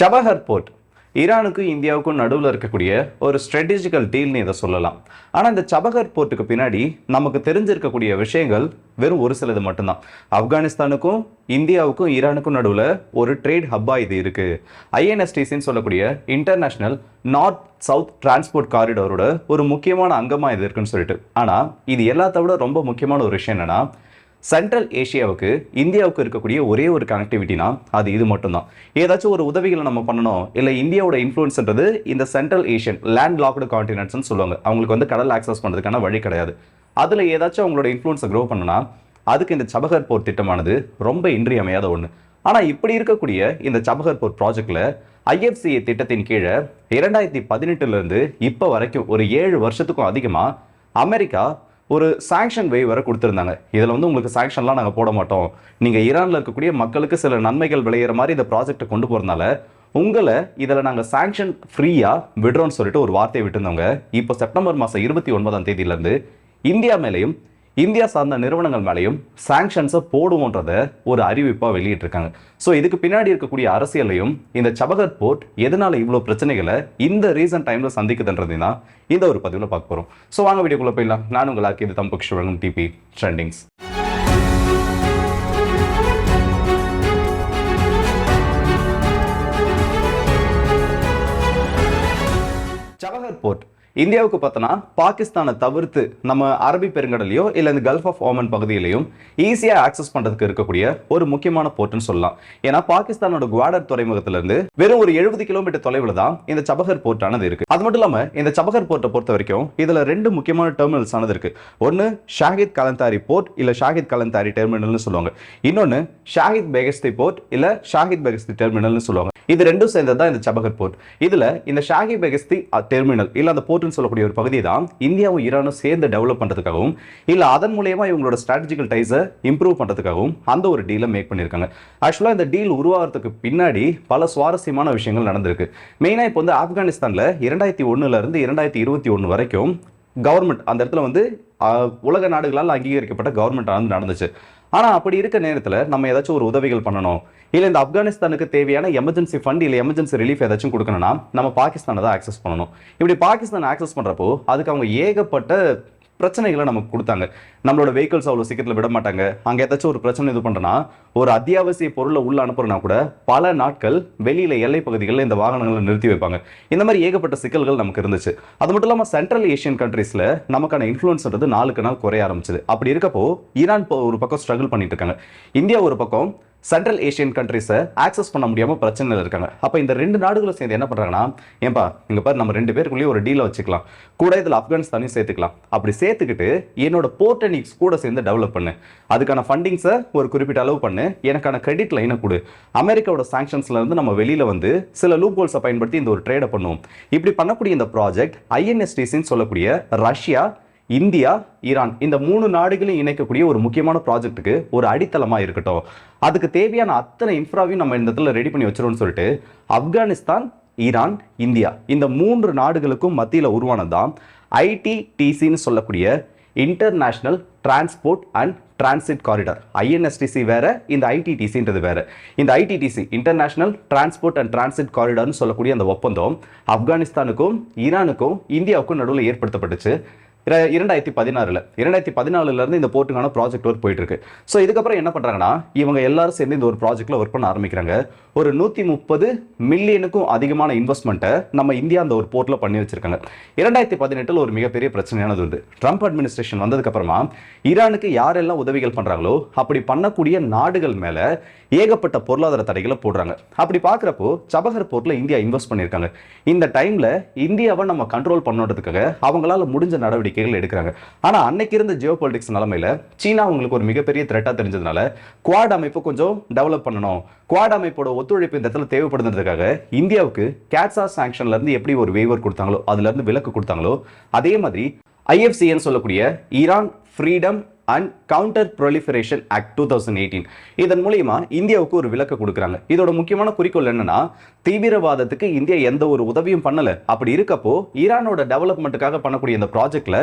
Chabahar board. ஈரானுக்கும் இந்தியாவுக்கும் நடுவில் இருக்கக்கூடிய ஒரு ஸ்ட்ராட்டஜிக்கல் டீல்னு இதை சொல்லலாம். ஆனால் இந்த சபஹர் போர்ட்டுக்கு பின்னாடி நமக்கு தெரிஞ்சிருக்கக்கூடிய விஷயங்கள் வெறும் ஒரு சிலது மட்டும்தான். ஆப்கானிஸ்தானுக்கும் இந்தியாவுக்கும் ஈரானுக்கும் நடுவில் ஒரு ட்ரேட் ஹப்பாக இது இருக்குது ஐஎன்எஸ்டிசின்னு சொல்லக்கூடிய இன்டர்நேஷ்னல் நார்த் சவுத் டிரான்ஸ்போர்ட் காரிடோரோட ஒரு முக்கியமான அங்கமாக இது இருக்குன்னு சொல்லிட்டு. ஆனால் இது எல்லாத்த விட ரொம்ப முக்கியமான ஒரு விஷயம் என்னன்னா சென்ட்ரல் ஏஷியாவுக்கு இந்தியாவுக்கு இருக்கக்கூடிய ஒரே ஒரு கனெக்டிவிட்டினா அது இது மட்டும்தான். ஏதாச்சும் ஒரு உதவிகளை நம்ம பண்ணணும் இல்லை இந்தியாவோட இன்ஃப்ளூயன்ஸ்ன்றது இந்த சென்ட்ரல் ஏஷியன் லேண்ட் லாக்டு கான்டினென்ட்ஸ்னு சொல்லுவாங்க. அவங்களுக்கு வந்து கடல் ஆக்சஸ் பண்ணுறதுக்கான வழி கிடையாது. அதில் ஏதாச்சும் அவங்களோட இன்ஃப்ளூயன்ஸை க்ரோ பண்ணனா அதுக்கு இந்த சபகர் போர் திட்டமானது ரொம்ப இன்றியமையாத ஒன்று ஆனால் இப்படி இருக்கக்கூடிய இந்த சபகர் போர் ப்ராஜெக்டில் ஐஎஃப்சிஏ திட்டத்தின் கீழே இரண்டாயிரத்தி பதினெட்டுலேருந்து இப்போ வரைக்கும் ஒரு ஏழு வருஷத்துக்கும் அதிகமாக அமெரிக்கா ஒரு சாங்ஷன் வேவரை கொடுத்துருந்தாங்க. இதில் வந்து உங்களுக்கு சாங்ஷன்லாம் நாங்கள் போட மாட்டோம். நீங்கள் ஈரானில் இருக்கக்கூடிய மக்களுக்கு சில நன்மைகள் விளையிற மாதிரி இந்த ப்ராஜெக்டை கொண்டு போகிறதுனால உங்களை இதில் நாங்கள் சாங்ஷன் ஃப்ரீயாக விடுறோம்னு சொல்லிட்டு ஒரு வார்த்தையை விட்டுருந்தவங்க. இப்போ செப்டம்பர் மாதம் இருபத்தி ஒன்பதாம் தேதியிலேருந்து இந்தியா மேலேயும் இந்தியா சார்ந்த நிறுவனங்கள் மேலேயும் சாங்ஷன்ஸை போடுவோன்றத ஒரு அறிவிப்பாக வெளியிட்டிருக்காங்க. ஸோ இதுக்கு பின்னாடி இருக்கக்கூடிய அரசியலையும் இந்த சபகர் போர்ட் எதனால இவ்வளோ பிரச்சனைகளை இந்த ரீசன்ட் டைமில் சந்திக்குதுன்றது தான் இந்த ஒரு பதிவில் பார்க்க போகிறோம் ஸோ வாங்க வீடியோக்குள்ளே போயிடலாம். நான் உங்களாக்கு இது தம்புக்ஷ் வழங்கும் டிபி ட்ரெண்டிங்ஸ் இந்தியாவுக்கு பார்த்தோன்னா பாகிஸ்தானை தவிர்த்து நம்ம அரபி பெருங்கடலையோ இல்லை இந்த கல்ஃப் ஆஃப் ஓமன் பகுதியிலையும் ஈஸியாக ஆக்சஸ் பண்ணுறதுக்கு இருக்கக்கூடிய ஒரு முக்கியமான போர்ட்டுன்னு சொல்லலாம். ஏன்னா பாகிஸ்தானோட குவாடர் துறைமுகத்திலிருந்து வெறும் ஒரு எழுபது கிலோமீட்டர் தொலைவில் தான் இந்த சபகர் போர்ட் ஆனது இருக்கு. அது மட்டும் இல்லாமல் இந்த சபகர் போர்ட்டை பொறுத்த வரைக்கும் இதில் ரெண்டு முக்கியமான டெர்மினல்ஸ் ஆனது இருக்கு. ஒன்று ஷாஹித் கலந்தாரி போர்ட் இல்லை ஷாஹித் கலந்தாரி டெர்மினல்னு சொல்லுவாங்க. இன்னொன்று ஷாஹித் பெகஸ்தி போர்ட் இல்லை ஷாஹித் பெகஸ்தி டெர்மினல்னு சொல்லுவாங்க. இது ரெண்டும் சேர்ந்தது தான் இந்த சபகர் போர்ட் இதில் இந்த ஷாஹி பெகஸ்தி டெர்மினல் இல்லை அந்த போர்ட் போர்ட்னு சொல்லக்கூடிய ஒரு பகுதி தான் இந்தியாவும் ஈரானும் சேர்ந்து டெவலப் பண்றதுக்காகவும் இல்லை அதன் மூலயமா இவங்களோட ஸ்ட்ராட்டஜிக்கல் டைஸை இம்ப்ரூவ் பண்றதுக்காகவும் அந்த ஒரு டீலை மேக் பண்ணியிருக்காங்க. ஆக்சுவலா இந்த டீல் உருவாகிறதுக்கு பின்னாடி பல சுவாரஸ்யமான விஷயங்கள் நடந்திருக்கு. மெயினா இப்போ வந்து ஆப்கானிஸ்தானில் இரண்டாயிரத்தி ஒண்ணுல இருந்து இரண்டாயிரத்தி இருபத்தி ஒன்று வரைக்கும் கவர்மெண்ட் அந்த இடத்துல வந்து ஆஹ், உலக நாடுகளால் அங்கீகரிக்கப்பட்ட கவர்மெண்ட் வந்து நடந்துச்சு. ஆனால் அப்படி இருக்க நேரத்தில் நம்ம ஏதாச்சும் ஒரு உதவிகள் பண்ணணும். இல்லை இந்த ஆப்கானிஸ்தானுக்கு தேவையான எமர்ஜென்சி ஃபண்ட் இல்லை எமர்ஜென்சி ரிலீஃப் ஏதாச்சும் கொடுக்கணும்னா நம்ம பாகிஸ்தானை தான் ஆக்சஸ் பண்ணணும். இப்படி பாகிஸ்தான் ஆக்சஸ் பண்ணுறப்போ அதுக்கு அவங்க ஏகப்பட்ட பிரச்சனைகளை நமக்கு கொடுத்தாங்க. நம்மளோட வெஹிக்கிள்ஸ் அவ்வளோ சீக்கிரத்தில் விட மாட்டாங்க. அங்கே ஏதாச்சும் ஒரு பிரச்சனை இது பண்ணுறேன்னா ஒரு அத்தியாவசிய பொருளை உள்ள அனுப்புறனா கூட பல நாட்கள் வெளியில் எல்லை பகுதிகளில் இந்த வாகனங்களை நிறுத்தி வைப்பாங்க. இந்த மாதிரி ஏகப்பட்ட சிக்கல்கள் நமக்கு இருந்துச்சு. அது மட்டும் இல்லாமல் சென்ட்ரல் ஏஷியன் கண்ட்ரீஸில் நமக்கான இன்ஃப்ளூன்ஸ்ன்றது நாளுக்கு நாள் குறைய ஆரம்பிச்சது. அப்படி இருக்கப்போ ஈரான் இப்போ ஒரு பக்கம் ஸ்ட்ரகிள் பண்ணிட்டு இருக்காங்க. இந்தியா ஒரு பக்கம் சென்ட்ரல் ஏஷியன் கண்ட்ரீஸை ஆக்சஸ் பண்ண முடியாமல் பிரச்சனையில் இருக்காங்க. அப்போ இந்த ரெண்டு நாடுகளும் சேர்ந்து என்ன பண்ணுறாங்கன்னா ஏன்பா இங்கே பாரு நம்ம ரெண்டு பேருக்குள்ளேயும் ஒரு டீலை வச்சுக்கலாம். கூட இதில் ஆப்கானிஸ்தானையும் சேர்த்துக்கலாம். அப்படி சேர்த்துக்கிட்டு என்னோட போர்டனிக்ஸ் கூட சேர்ந்து டெவலப் பண்ணு. அதுக்கான ஃபண்டிங்ஸை ஒரு குறிப்பிட்ட அளவு பண்ணு. எனக்கான கிரெடிட் லைனை கொடு. அமெரிக்காவோட சாங்ஷன்ஸ்லேருந்து நம்ம வெளியில் வந்து சில லூப் ஹோல்ஸை பயன்படுத்தி இந்த ஒரு ட்ரேடை பண்ணுவோம். இப்படி பண்ணக்கூடிய இந்த ப்ராஜெக்ட் ஐஎன்எஸ்டிசின்னு சொல்லக்கூடிய ரஷ்யா இந்தியா ஈரான் இந்த மூணு நாடுகளையும் இணைக்கக்கூடிய ஒரு முக்கியமான ப்ராஜெக்ட்டுக்கு ஒரு அடித்தளமாக இருக்கட்டும். அதுக்கு தேவையான அத்தனை இன்ஃப்ராவையும் நம்ம இந்த இடத்துல ரெடி பண்ணி வச்சிருவோம்னு சொல்லிட்டு ஆப்கானிஸ்தான் ஈரான் இந்தியா இந்த மூன்று நாடுகளுக்கும் மத்தியில் உருவானது தான் ஐடிடிசின்னு சொல்லக்கூடிய international transport and transit corridor INSTC வேற இந்த ஐடிடிசின்றது வேற. இந்த ITTC international transport and transit காரிடார்னு சொல்லக்கூடிய அந்த ஒப்பந்தம் ஆப்கானிஸ்தானுக்கும் ஈரானுக்கும் இந்தியாவுக்கும் நடுவில் ஏற்படுத்தப்பட்டுச்சு. இரண்டாயிரத்தி பதினாறுல. இரண்டாயிரத்தி பதினாலுல இருந்து இந்த போர்ட்டுக்கான ப்ராஜெக்ட் ஒர்க் போயிட்டு இருக்கு ஸோ இதுக்கப்புறம் என்ன பண்றாங்கன்னா இவங்க எல்லாரும் சேர்ந்து இந்த ஒரு ப்ராஜெக்ட்ல ஒர்க் பண்ண ஆரம்பிக்கிறாங்க. ஒரு நூத்தி முப்பது மில்லியனுக்கும் அதிகமான இன்வெஸ்ட்மெண்ட்டை நம்ம இந்தியா அந்த ஒரு போர்ட்ல பண்ணி வச்சிருக்காங்க. இரண்டாயிரத்தி பதினெட்டுல ஒரு மிகப்பெரிய பிரச்சனையானது வந்து ட்ரம்ப் அட்மினிஸ்ட்ரேஷன் வந்ததுக்கு அப்புறமா ஈரானுக்கு யாரெல்லாம் உதவிகள் பண்றாங்களோ அப்படி பண்ணக்கூடிய நாடுகள் மேலே ஏகப்பட்ட பொருளாதார தடைகளை போடுறாங்க. அப்படி பார்க்குறப்போ சபகர் போர்ட்டில் இந்தியா இன்வெஸ்ட் பண்ணியிருக்காங்க. இந்த டைமில் இந்தியாவை நம்ம கண்ட்ரோல் பண்ணுறதுக்காக அவங்களால முடிஞ்ச நடவடிக்கைகள் எடுக்கிறாங்க. ஆனால் அன்னைக்கு இருந்த ஜியோ பொலிட்டிக்ஸ் நிலமையில் சீனா அவங்களுக்கு ஒரு மிகப்பெரிய த்ரெட்டாக தெரிஞ்சதுனால குவாட் அமைப்பு கொஞ்சம் டெவலப் பண்ணணும். குவாட் அமைப்போட ஒத்துழைப்பு இந்த இடத்துல தேவைப்படுறதுக்காக இந்தியாவுக்கு கேட்ஸா சாங்ஷன்லேருந்து எப்படி ஒரு வேவர் கொடுத்தாங்களோ அதுலேருந்து விலக்கு கொடுத்தாங்களோ அதே மாதிரி ஐஎஃப்சிஎன்னு சொல்லக்கூடிய Iran freedom and counter proliferation act two thousand eighteen இதன் மூலியமா இந்தியாவுக்கு ஒரு விலக்கு கொடுக்குறாங்க. இதோட முக்கியமான குறிக்கோள் என்னன்னா தீவிரவாதத்துக்கு இந்தியா எந்த ஒரு உதவியும் பண்ணல. அப்படி இருக்கப்போ ஈரானோட டெவலப்மெண்ட்டுக்காக பண்ணக்கூடிய இந்த ப்ராஜெக்ட்ல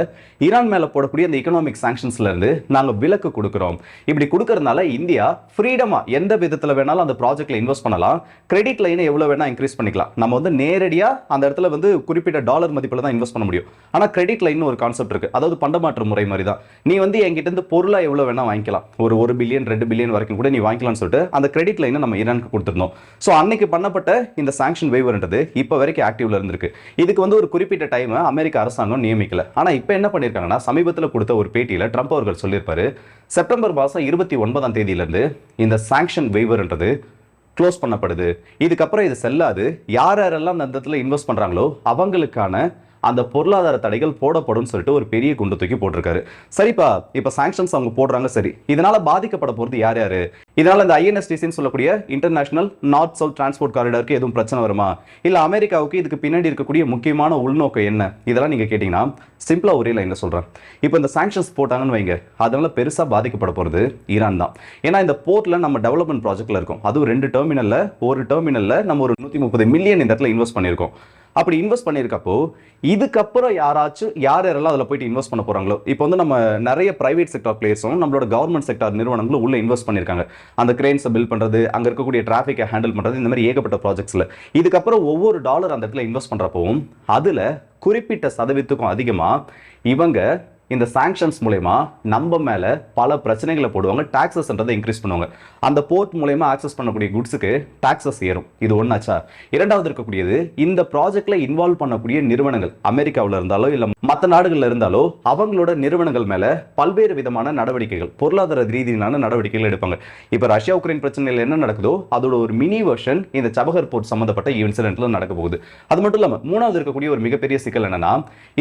ஈரான் மேல போடக்கூடிய இந்த எக்கனாமிக் சாங்ஷன்ஸ்ல இருந்து நாங்க விலக்கு கொடுக்குறோம். இப்படி கொடுக்கறதுனால இந்தியா ஃப்ரீடமா எந்த விதத்துல வேணாலும் அந்த ப்ராஜெக்ட்ல இன்வெஸ்ட் பண்ணலாம். கிரெடிட் லைனை எவ்வளவு வேணா இன்க்ரீஸ் பண்ணிக்கலாம். நம்ம வந்து நேரடியா அந்த இடத்துல வந்து குறிப்பிட்ட டாலர் மதிப்பில் தான் இன்வெஸ்ட் பண்ண முடியும். ஆனா கிரெடிட் லைன் ஒரு கான்செப்ட் இருக்கு. அதாவது பண்டமாற்று முறை மாதிரி தான் நீ வந்து என்கிட்ட இருந்து பொருளா எவ்வளவு வேணா வாங்கிக்கலாம். ஒரு ஒரு பில்லியன் ரெண்டு பில்லியன் வரைக்கும் கூட நீ வாங்கிக்கலாம்னு சொல்லிட்டு அந்த கிரெடிட் லைனை நம்ம ஈரானுக்கு கொடுத்துருந்தோம். ஸோ அன்னைக்கு பண்ணப்பட்ட இந்த சாங்ஷன் வேவர்ன்றது இப்போ வரைக்கும் ஆக்டிவ்ல இருந்திருக்கு. இதுக்கு வந்து ஒரு குறிப்பிட்ட டைம் அமெரிக்க அரசாங்கம் நியமிக்கல. ஆனா இப்போ என்ன பண்ணியிருக்காங்கன்னா சமீபத்தில் கொடுத்த ஒரு பேட்டியில ட்ரம்ப் அவர்கள் சொல்லியிருப்பாரு செப்டம்பர் மாதம் இருபத்தி ஒன்பதாம் தேதியிலிருந்து இந்த சாங்ஷன் வேவர்ன்றது க்ளோஸ் பண்ணப்படுது. இதுக்கப்புறம் இது செல்லாது. யார் யாரெல்லாம் அந்த இடத்துல இன்வெஸ்ட் பண்ணுறாங்களோ அவங்களுக்கான அந்த பொருளாதார தடைகள் போடப்படும் சொல்லிட்டு ஒரு பெரிய குண்டு தூக்கி போட்டிருக்காரு. சரிப்பா இப்போ சாங்ஷன்ஸ் அவங்க போடுறாங்க சரி. இதனால பாதிக்கப்பட போறது யார் யாரு? இதனால இந்த ஐஎன்எஸ்டிசின்னு சொல்லக்கூடிய இன்டர்நேஷனல் நார்த் சவுத் டிரான்ஸ்போர்ட் காரிடருக்கு எதுவும் பிரச்சனை வருமா? இல்ல அமெரிக்காவுக்கு இதுக்கு பின்னாடி இருக்கக்கூடிய முக்கியமான உள்நோக்கம் என்ன? இதெல்லாம் நீங்க கேட்டீங்கன்னா சிம்பிளா ஒரே லைன்ல சொல்றேன். இப்போ இந்த சாங்ஷன்ஸ் போட்டாங்கன்னு வைங்க அதனால பெருசா பாதிக்கப்பட போறது ஈரான் தான். ஏன்னா இந்த போர்ட்ல நம்ம டெவலப்மெண்ட் ப்ராஜெக்ட்ல இருக்கும். அதுவும் ரெண்டு டெர்மினல்ல ஒரு டெர்மினல்ல நம்ம ஒரு நூத்தி முப்பது மில்லியன் இந்த இடத்துல இன்வெஸ்ட் பண்ணியிருக்கோம். அப்படி இன்வெஸ்ட் பண்ணியிருக்கப்போ இதுக்கப்புறம் யாராச்சும் யார் யாரெல்லாம் அதில் போயிட்டு இன்வெஸ்ட் பண்ண போகிறாங்களோ இப்போ வந்து நம்ம நிறைய பிரைவேட் செக்டார் பிளேயர்ஸும் நம்மளோட கவர்மெண்ட் செக்டார் நிறுவனங்களும் உள்ளே இன்வெஸ்ட் பண்ணியிருக்காங்க. அந்த கிரெயின்ஸை பில் பண்ணுறது அங்கே இருக்கக்கூடிய டிராஃபிக்கை ஹேண்டில் பண்ணுறது இந்த மாதிரி ஏகப்பட்ட ப்ராஜெக்ட்ஸில் இதுக்கப்புறம் ஒவ்வொரு டாலர் அந்த இடத்துல இன்வெஸ்ட் பண்ணுறப்பவும் அதில் குறிப்பிட்ட சதவீதத்துக்கும் அதிகமாக இவங்க இந்த சாங்ஷன்ஸ் மூலயமா நம்ம மேலே பல பிரச்சனைகளை போடுவாங்க டாக்ஸஸ்ன்றதை இன்க்ரீஸ் பண்ணுவாங்க. அந்த போர்ட் மூலயமா ஆக்சஸ் பண்ணக்கூடிய குட்ஸுக்கு டாக்ஸஸ் ஏறும். இது ஒன்றாச்சா இரண்டாவது இருக்கக்கூடியது இந்த ப்ராஜெக்டில் இன்வால்வ் பண்ணக்கூடிய நிறுவனங்கள் அமெரிக்காவில் இருந்தாலோ இல்லை மற்ற நாடுகளில் இருந்தாலோ அவங்களோட நிறுவனங்கள் மேலே பல்வேறு விதமான நடவடிக்கைகள் பொருளாதார ரீதியிலான நடவடிக்கைகள் எடுப்பாங்க. இப்போ ரஷ்யா உக்ரைன் பிரச்சனையில் என்ன நடக்குதோ அதோட ஒரு மினி வெர்ஷன் இந்த சபகர் போர்ட் சம்மந்தப்பட்ட இன்சிடென்ட்ல நடக்க போகுது. அது மட்டும் இல்லாமல் மூணாவது இருக்கக்கூடிய ஒரு மிகப்பெரிய சிக்கல் என்னன்னா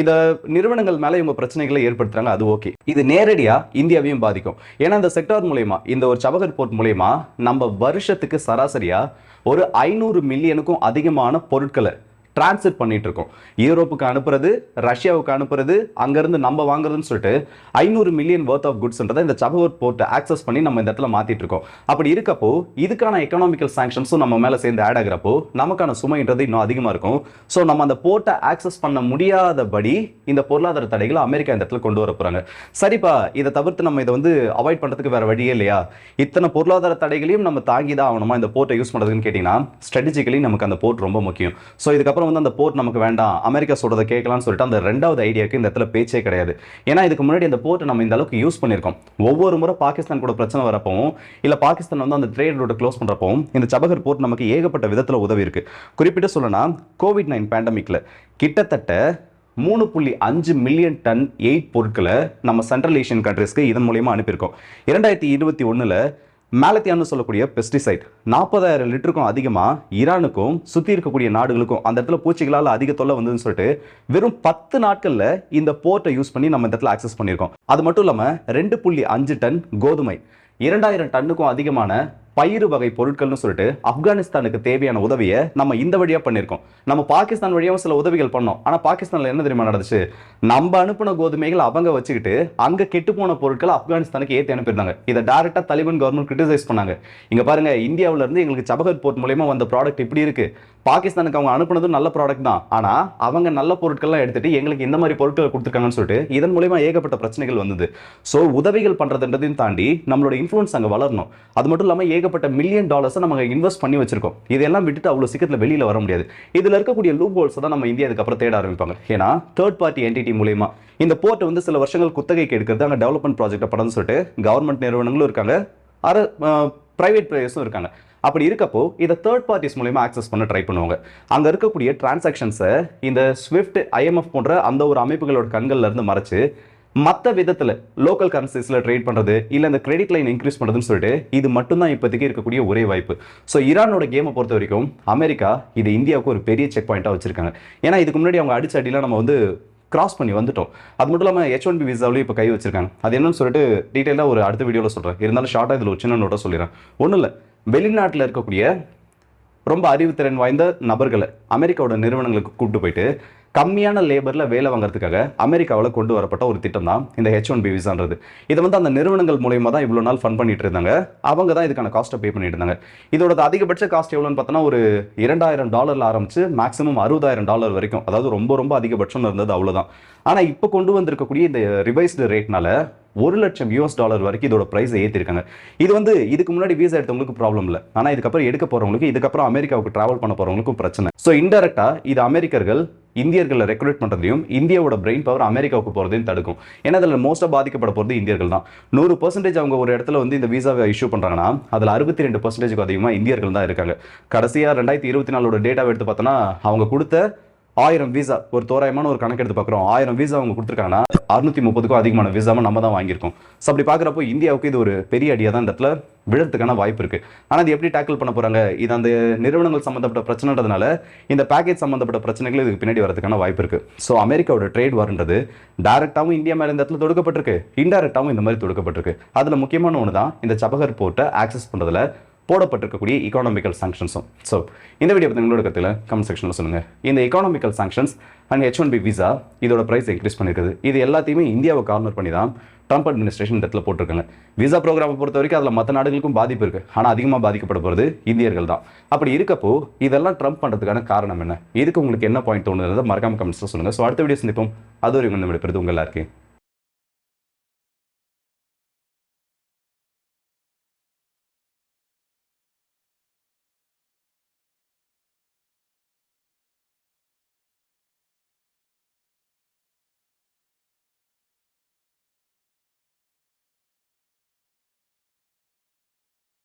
இந்த நிறுவனங்கள் மேலே இவங்க பிரச்சனைகளை ஏற்படுத்துறாங்க அது ஓகே. இது நேரடியா இந்தியாவையும் பாதிக்கும். ஏன்னா இந்த செக்டார் மூலயமா இந்த ஒரு சபகர் போர்ட் மூலயமா நம்ம வருஷத்துக்கு சராசரியா ஒரு ஐநூறு மில்லியனுக்கும் அதிகமான பொருட்களை டிரான்சிட் பண்ணிட்டு இருக்கோம் யூரோப்புக்கு அனுப்புறது ரஷ்யாவுக்கு அனுப்புறது அங்கேருந்து நம்ம வாங்குறதுன்னு சொல்லிட்டு ஐநூறு மில்லியன் ஒர்த் ஆஃப் குட்ஸ்ன்றதை இந்த சபகர் போர்ட்டை ஆக்சஸ் பண்ணி நம்ம இந்த இடத்துல மாத்திட்டு இருக்கோம் அப்படி இருக்கப்போ இதுக்கான எக்கனாமிக்கல் சாங்ஷன்ஸும் நம்ம மேலே சேர்ந்து ஆட் ஆகிறப்போ நமக்கான சுமைன்றது இன்னும் அதிகமாக இருக்கும். ஸோ நம்ம அந்த போர்ட்டை ஆக்சஸ் பண்ண முடியாதபடி இந்த பொருளாதார தடைகளை அமெரிக்கா இந்த இடத்துல கொண்டு வர போகிறாங்க சரிப்பா இதை தவிர்த்து நம்ம இதை வந்து அவாய்ட் பண்ணுறதுக்கு வேற வழியே இல்லையா? இத்தனை பொருளாதார தடைகளையும் நம்ம தாங்கி தான் ஆகணுமா இந்த போர்ட்டை யூஸ் பண்ணுறதுன்னு கேட்டிங்கன்னா ஸ்ட்ராட்டஜிக்கலி நமக்கு அந்த போர்ட் ரொம்ப முக்கியம். ஸோ இதுக்கப்புறம் வந்து அந்த போர்ட் நமக்கு வேண்டாம் அமெரிக்கா சொல்றதை கேட்கலாம்னு சொல்லிட்டு அந்த ரெண்டாவது ஐடியாக்கு இந்த இடத்துல பேச்சே கிடையாது. ஏன்னா இதுக்கு முன்னாடி அந்த போர்ட்டை நம்ம இந்த அளவுக்கு யூஸ் பண்ணியிருக்கோம். ஒவ்வொரு முறை பாகிஸ்தான் கூட பிரச்சனை வரப்பவும் இல்லை பாகிஸ்தான் வந்து அந்த ட்ரேட் ரூட்டை க்ளோஸ் பண்ணுறப்பவும் இந்த சபகர் போர்ட் நமக்கு ஏகப்பட்ட விதத்தில் உதவி இருக்கு. குறிப்பிட்டு சொல்லனா கோவிட் நைன் பேண்டமிக்ல கிட்டத்தட்ட மூணு புள்ளி அஞ்சு மில்லியன் டன் எயிட் பொருட்களை நம்ம சென்ட்ரல் ஏஷியன் கண்ட்ரீஸ்க்கு இதன் மூலியமா அனுப்பியிருக்கோம். இரண்டாயிரத்தி இருபத்தி ஒன்றில் மேலத்தியான்னு சொல்லக்கூடிய பெஸ்டிசைட் நாற்பதாயிரம் லிட்டருக்கும் அதிகமாக ஈரானுக்கும் சுற்றி இருக்கக்கூடிய நாடுகளுக்கும் அந்த இடத்துல பூச்சிகளால் அதிக தொல்லை வந்ததுன்னு சொல்லிட்டு வெறும் பத்து நாட்களில் இந்த போர்ட்டை யூஸ் பண்ணி நம்ம இந்த இடத்துல ஆக்சஸ் பண்ணியிருக்கோம். அது மட்டும் இல்லாமல் ரெண்டு புள்ளி அஞ்சு டன் கோதுமை. இரண்டாயிரம் டன்னுக்கும் அதிகமான பயிறு வகை பொருட்கள்னு சொல்லிட்டு ஆப்கானிஸ்தானுக்கு தேவையான உதவியை நம்ம இந்த வழியாக பண்ணியிருக்கோம். நம்ம பாகிஸ்தான் வழியாகவும் சில உதவிகள் பண்ணோம். ஆனால் பாகிஸ்தானில் என்ன தெரியுமா நடந்துச்சு? நம்ம அனுப்பின கோதுமைகள் அவங்க வச்சுக்கிட்டு அங்கே கெட்டு போன பொருட்களை ஆப்கானிஸ்தானுக்கு ஏற்றி அனுப்பியிருந்தாங்க. இதை டேரெக்டாக தலிபன் கவர்மெண்ட் கிரிட்டிசைஸ் பண்ணாங்க. இங்கே பாருங்க இந்தியாவிலேருந்து எங்களுக்கு சபகர் போர்ட் மூலயமா வந்த ப்ராடக்ட் இப்படி இருக்குது பாகிஸ்தானுக்கு அவங்க அனுப்புனதும் நல்ல ப்ராடக்ட் தான். ஆனால் அவங்க நல்ல பொருட்கள்லாம் எடுத்துட்டு எங்களுக்கு இந்த மாதிரி பொருட்கள் கொடுத்துருக்காங்கன்னு சொல்லிட்டு இதன் மூலயமா ஏகப்பட்ட பிரச்சனைகள் வந்தது. ஸோ உதவிகள் பண்ணுறதுன்றதையும் தாண்டி நம்மளோட இன்ஃப்ளூன்ஸ் அங்கே வளரணும். அது மட்டும் இல்லாம ஏகப்பட்ட மில்லியன் டாலர்ஸை நம்ம இன்வெஸ்ட் பண்ணி வச்சிருக்கோம். இதெல்லாம் விட்டுட்டு அவ்வளோ சீக்கிரத்தில் வெளியில் வர முடியாது. இதில் இருக்கக்கூடிய லூப் ஹோல்ஸை தான் நம்ம இந்தியா அதுக்கப்புறம் தேட ஆரம்பிப்பாங்க. ஏன்னா தேர்ட் பார்ட்டி என்டிட்டி மூலயமா. இந்த போர்ட்டை வந்து சில வருஷங்கள் குத்தகைக்கு எடுக்கிறது அங்கே டெவலப்மெண்ட் ப்ராஜெக்ட் படம்னு சொல்லிட்டு கவர்மெண்ட் நிறுவனங்களும் இருக்காங்க. அர பிரைவேட் பிளேயர்ஸும் இருக்காங்க. அப்படி இருக்கப்போ இதை தேர்ட் பார்ட்டிஸ் மூலயமா ஆக்சஸ் பண்ண ட்ரை பண்ணுவாங்க. அங்கே இருக்கக்கூடிய டிரான்சாக்ஷன்ஸை இந்த ஸ்விஃப்ட் ஐஎம்எஃப் போன்ற அந்த ஒரு அமைப்புகளோட கண்கள்லேருந்து மறைச்சு மற்ற விதத்தில் லோக்கல் கரன்சிஸில் ட்ரேட் பண்ணுறது இல்லை இந்த கிரெடிட் லைன் இன்க்ரீஸ் பண்ணுறதுன்னு சொல்லிட்டு இது மட்டும்தான் இப்போதைக்கு இருக்கக்கூடிய ஒரே வாய்ப்பு. ஸோ ஈரானோட கேமை பொறுத்த வரைக்கும் அமெரிக்கா இது இந்தியாவுக்கு ஒரு பெரிய செக் பாயிண்ட்டாக வச்சிருக்காங்க. ஏன்னா இதுக்கு முன்னாடி அவங்க அடிச்சு அடிலாம் நம்ம வந்து கிராஸ் பண்ணி வந்துட்டோம். அது மட்டும் இல்லாமல் ஹெச் ஒன் பி விசாவிலையும் இப்போ கை வச்சிருக்காங்க. அது என்னன்னு சொல்லிட்டு டீட்டெயிலாக ஒரு அடுத்த வீடியோவில் சொல்கிறேன் இருந்தாலும் ஷார்ட்டாக இதில் ஒரு சின்ன நோட்டாக சொல்லிடுறேன். ஒன்றும் இல்லை. வெளிநாட்டில் இருக்கக்கூடிய ரொம்ப அறிவுத்திறன் வாய்ந்த நபர்களை அமெரிக்காவோட நிறுவனங்களுக்கு கூப்பிட்டு போயிட்டு கம்மியான லேபரில் வேலை வாங்குறதுக்காக அமெரிக்காவில் கொண்டு வரப்பட்ட ஒரு திட்டம் தான் இந்த ஹெச் ஒன் பி விசான்றது இதை வந்து அந்த நிறுவனங்கள் மூலயமா தான் இவ்வளோ நாள் ஃபன் பண்ணிட்டு இருந்தாங்க. அவங்க தான் இதுக்கான காஸ்ட்டை பே பண்ணிட்டு இருந்தாங்க. இதோட அதிகபட்ச காஸ்ட் எவ்வளோன்னு பார்த்தோன்னா ஒரு இரண்டாயிரம் டாலரில் ஆரம்பிச்சு மேக்ஸிமம் அறுபதாயிரம் டாலர் வரைக்கும். அதாவது ரொம்ப ரொம்ப அதிகபட்சம் இருந்தது அவ்வளோதான் ஆனால் இப்போ கொண்டு வந்திருக்கக்கூடிய இந்த ரிவைஸ்டு ரேட்னால ஒரு லட்சம் யூஎஸ் டாலர் வரைக்கும் இதோட ப்ரைஸ் ஏற்றிருக்காங்க இது வந்து இதுக்கு முன்னாடி வீசா எடுத்தவங்களுக்கு ப்ராப்ளம் இல்லை. ஆனால் இதுக்கப்புறம் எடுக்க போறவங்களுக்கு இதுக்கப்புறம் அமெரிக்காவுக்கு ட்ராவல் பண்ண போகிறவங்களுக்கும் பிரச்சனை. ஸோ இன்டெரக்டாக இது அமெரிக்கர்கள் இந்தியர்களை ரெக்ரூட் பண்ணுறதையும் இந்தியாவோட பிரெயின் பவர் அமெரிக்காவுக்கு போகிறதையும் தடுக்கும். ஏன்னா அதில் மோஸ்ட்டாக பாதிக்கப்பட போகிறது இந்தியர்கள் தான். நூறு பர்சன்டேஜ் அவங்க ஒரு இடத்துல வந்து இந்த விசாவை இஷ்யூ பண்ணுறாங்கன்னா அதில் அறுபத்தி ரெண்டு பர்சன்டேஜுக்கு அதிகமாக இந்தியர்கள் தான் இருக்காங்க. கடைசியாக ரெண்டாயிரத்தி இருபத்தி நாலோட டேட்டாவை எடுத்து பார்த்தோன்னா அவங்க கொடுத்த ஆயிரம் விசா ஒரு தோராயமான ஒரு கணக்கு எடுத்து பார்க்குறோம் ஆயிரம் விசா அவங்க கொடுத்துருக்காங்கன்னா அறுநூத்தி முப்பதுக்கும் அதிகமான விசாவை நம்ம தான் வாங்கியிருக்கோம். ஸோ அப்படி பார்க்குறப்போ இந்தியாவுக்கு இது ஒரு பெரிய அடியாக தான் இந்த இடத்துல விழுறதுக்கான வாய்ப்பு இருக்கு. ஆனால் இது எப்படி டேக்கிள் பண்ண போகிறாங்க இது அந்த நிறுவனங்கள் சம்மந்தப்பட்ட பிரச்சனைன்றதுனால இந்த பேக்கேஜ் சம்மந்தப்பட்ட பிரச்சனைகள் இதுக்கு பின்னாடி வரதுக்கான வாய்ப்பு இருக்கு. ஸோ அமெரிக்காவோட ட்ரேட் வார்ன்றது டேரெக்டாகவும் இந்தியா மேலே இந்த இடத்துல தொடுக்கப்பட்டிருக்கு. இன்டெரக்டாகவும் இந்த மாதிரி தொடுக்கப்பட்டிருக்கு. அதில் முக்கியமான ஒன்று தான் இந்த சபகர் போர்ட்டை ஆக்சஸ் பண்ணுறதுல போடப்பட்டிருக்கக்கூடிய எக்கானாமிக்கல் சாங்ஷன்ஸும் ஸோ இந்த வீடியோ பற்றி உங்களோட கருத்தில் கமெண்ட் செக்ஷனில் சொல்லுங்கள் இந்த economical sanctions and H one B visa இதோட ப்ரைஸ் இன்க்ரீஸ் பண்ணியிருக்குது இது எல்லாத்தையுமே இந்தியாவை கார்னர் பண்ணி தான் ட்ரம்ப் அட்மினிஸ்ட்ரேஷன் இடத்துல போட்டிருக்காங்க. விசா ப்ரோக்ராமை பொறுத்த வரைக்கும் அதில் மற்ற நாடுகளுக்கும் பாதிப்பு இருக்குது ஆனால் அதிகமாக பாதிக்கப்பட போகிறது இந்தியர்கள் தான். அப்படி இருக்கப்போ இதெல்லாம் ட்ரம்ப் பண்ணுறதுக்கான காரணம் என்ன? இதுக்கு உங்களுக்கு என்ன பாயிண்ட் தோணுன்றதை மறக்காம கமெண்ட்ஸில் சொல்லுங்கள் ஸோ அடுத்த வீடியோ சந்திப்போம். அது ஒரு நம்ம எடுப்பது உங்கள் எல்லாருக்கும்.